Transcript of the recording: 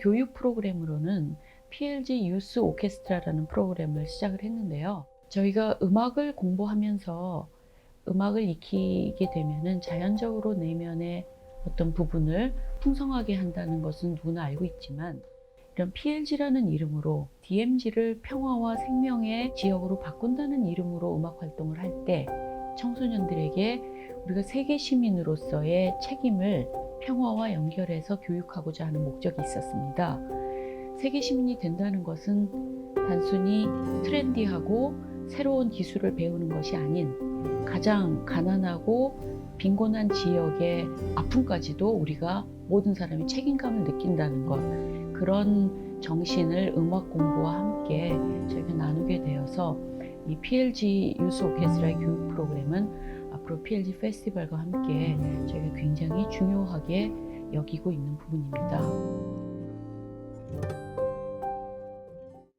교육 프로그램으로는 PLG 유스 오케스트라라는 프로그램을 시작을 했는데요. 저희가 음악을 공부하면서 음악을 익히게 되면은 자연적으로 내면의 어떤 부분을 풍성하게 한다는 것은 누구나 알고 있지만 이런 PLG라는 이름으로 DMZ를 평화와 생명의 지역으로 바꾼다는 이름으로 음악 활동을 할 때 청소년들에게 우리가 세계 시민으로서의 책임을 평화와 연결해서 교육하고자 하는 목적이 있었습니다. 세계 시민이 된다는 것은 단순히 트렌디하고 새로운 기술을 배우는 것이 아닌 가장 가난하고 빈곤한 지역의 아픔까지도 우리가 모든 사람이 책임감을 느낀다는 것 그런 정신을 음악 공부와 함께 저희가 나누게 되어서 이 PLG 유스 오케스트라의 교육 프로그램은 앞으로 PLG 페스티벌과 함께 저희가 굉장히 중요하게 여기고 있는 부분입니다.